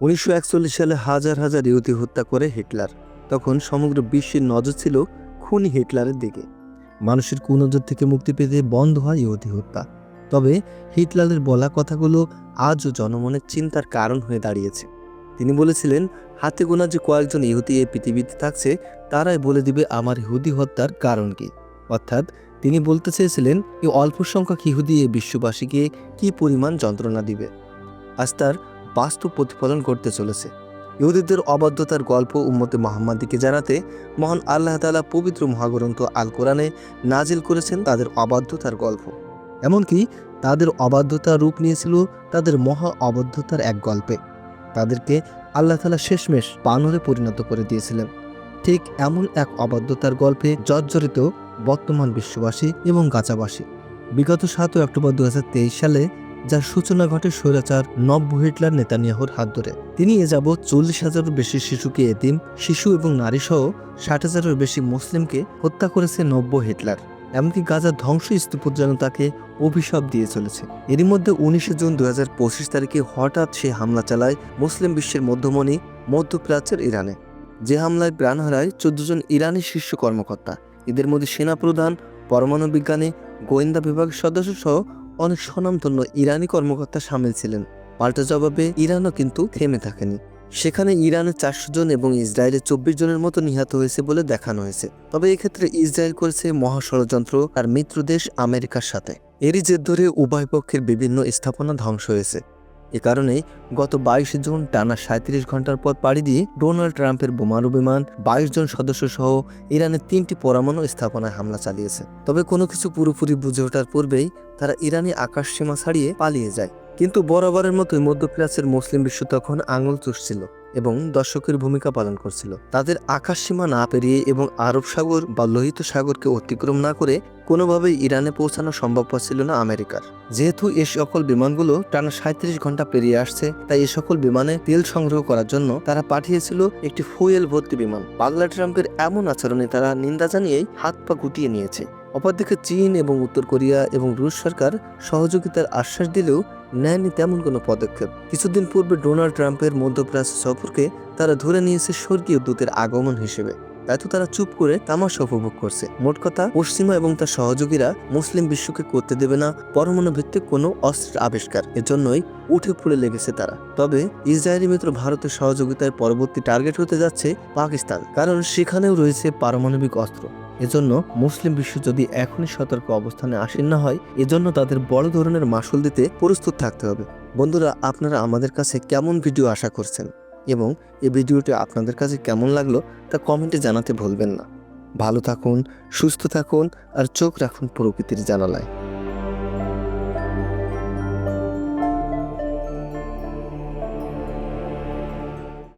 উনিশশো একচল্লিশ সালে হাজার হাজার ইহুদি হত্যা করে হিটলার। তখন সমগ্র বিশ্বের নজর ছিল খুনি হিটলারের দিকে। মানুষের কুনজর থেকে মুক্তি পেতে বন্ধ হয় ইহুদি হত্যা। তবে হিটলারের বলা কথাগুলো আজও জনমনের চিন্তার কারণ হয়ে দাঁড়িয়েছে। তিনি বলেছিলেন, হাতে গোনা যে কয়েকজন ইহুদি এই পৃথিবীতে থাকছে, তারাই বলে দিবে আমার ইহুদি হত্যার কারণ কি। অর্থাৎ তিনি বলতে চেয়েছিলেন, এই অল্প সংখ্যক ইহুদি এই বিশ্ববাসীকে কি পরিমাণ যন্ত্রণা দিবে? আজ তার বাস্তব প্রতিফলন করতে চলেছে। ইহুদিদের অবাধ্যতার গল্প উম্মতে মোহাম্মদীকে জানাতে মহান আল্লাহ তাআলা পবিত্র মহাগ্রন্থ আল কোরআনে নাজিল করেছেন তাদের অবাধ্যতার গল্প। এমনকি তাদের অবাধ্যতা রূপ নিয়েছিল তাদের মহা অবাধ্যতার এক গল্পে। তাদেরকে আল্লাহ তালা শেষমেশ বানরে পরিণত করে দিয়েছিলেন। ঠিক এমন এক অবাধ্যতার গল্পে জর্জরিত বর্তমান বিশ্ববাসী এবং গাজাবাসী বিগত সাতই অক্টোবর দু হাজার তেইশ সালে যার সূচনা ঘটে স্বৈরাচার নব্য হিটলার নেতানিয়াহুর হাত ধরে। তিনি এ যাবৎ চল্লিশ হাজারের বেশি শিশুকে এতিম, শিশু এবং নারী সহ ষাট হাজারের বেশি মুসলিমকে হত্যা করেছে নব্য হিটলার। এমনকি গাজার ধ্বংসস্তূপ যেন তাকে অভিশাপ দিয়ে চলেছে। এরই মধ্যে উনিশে জুন দুই হাজার পঁচিশ তারিখে হঠাৎ সে হামলা চালায় মুসলিম বিশ্বের মধ্যমণি, মধ্যপ্রাচ্যের ইরানে। যে হামলায় প্রাণ হারায় চোদ্দ জন ইরানি শীর্ষ কর্মকর্তা। এদের মধ্যে সেনাপ্রধান, পরমাণু বিজ্ঞানী, গোয়েন্দা বিভাগের সদস্য সহ অনেক স্বনামধন্য ইরানি কর্মকর্তা সামিল ছিলেন। পাল্টা জবাবে ইরানও কিন্তু থেমে থাকেনি। সেখানে ইরানের চারশো জন এবং ইসরায়েলের চব্বিশ জনের মতো নিহত হয়েছে বলে দেখানো হয়েছে। তবে এক্ষেত্রে ইসরায়েল করেছে মহাষড়যন্ত্র তার মিত্র দেশ আমেরিকার সাথে। এরই জের ধরে উভয় পক্ষের বিভিন্ন স্থাপনা ধ্বংস হয়েছে। এ কারণেই গত বাইশ জুন টানা সাঁত্রিশ ঘণ্টার পর পাড়ি দিয়ে ডোনাল্ড ট্রাম্পের বোমারু বিমান, বাইশ জন সদস্য সহ ইরানের তিনটি পরমাণু স্থাপনায় হামলা চালিয়েছে। তবে কোনো কিছু পুরোপুরি বুঝে ওঠার পূর্বেই তারা ইরানি আকাশ সীমা ছাড়িয়ে পালিয়ে যায়। কিন্তু বরাবরের মতোই মধ্যপ্রাচ্যের মুসলিম বিশ্ব তখন আঙুল চুষছিল। এবং দর্শকের ভূমিকা পালন করছিল। তাদের আকাশ সীমা না পেরিয়ে এবং আরব সাগর বা লোহিত সাগরকে অতিক্রম না করে কোনোভাবেই ইরানে পৌঁছানো সম্ভব ছিল না আমেরিকার। যেহেতু এ সকল বিমানগুলো টানা সাঁত্রিশ ঘণ্টা পেরিয়ে আসছে, তাই এ সকল বিমানে তেল সংগ্রহ করার জন্য তারা পাঠিয়েছিল একটি ফুয়েল ভর্তি বিমান। পাগলা ট্রাম্পের এমন আচরণে তারা নিন্দা জানিয়েই হাত পা গুটিয়ে নিয়েছে। অপরদিকে চীন এবং উত্তর কোরিয়া এবং রুশ সরকার সহযোগিতার আশ্বাস দিলেও নেয়নি তেমন কোনো পদক্ষেপ। কিছুদিন পূর্বে ডোনাল্ড ট্রাম্পের মধ্যপ্রাচ্য সফরকে তারা ধরে নিয়েছে স্বর্গীয় দূতের আগমন হিসেবে। তাই তো তারা চুপ করে তামাশা উপভোগ করছে। মোট কথা, পশ্চিমা এবং তার সহযোগীরা মুসলিম বিশ্বকে করতে দেবে না, পরমাণু ভিত্তিক কোনো অস্ত্রের আবিষ্কার। এজন্যই উঠে পড়ে লেগেছে তারা। তবে ইসরায়েলি মিত্র ভারতের সহযোগিতায় পরবর্তী টার্গেট হতে যাচ্ছে পাকিস্তান, কারণ সেখানেও রয়েছে পারমাণবিক অস্ত্র। এজন্য মুসলিম বিশ্ব যদি এখনই সতর্ক অবস্থানে আসেন না হয়, এজন্য তাদের বড় ধরনের মাসুল দিতে প্রস্তুত থাকতে হবে। বন্ধুরা, আপনারা আমাদের কাছে কেমন ভিডিও আশা করছেন এবং এই ভিডিওটি আপনাদের কাছে কেমন লাগল তা কমেন্টে জানাতে ভুলবেন না। ভালো থাকুন, সুস্থ থাকুন আর চোখ রাখুন প্রকৃতির জানালায়।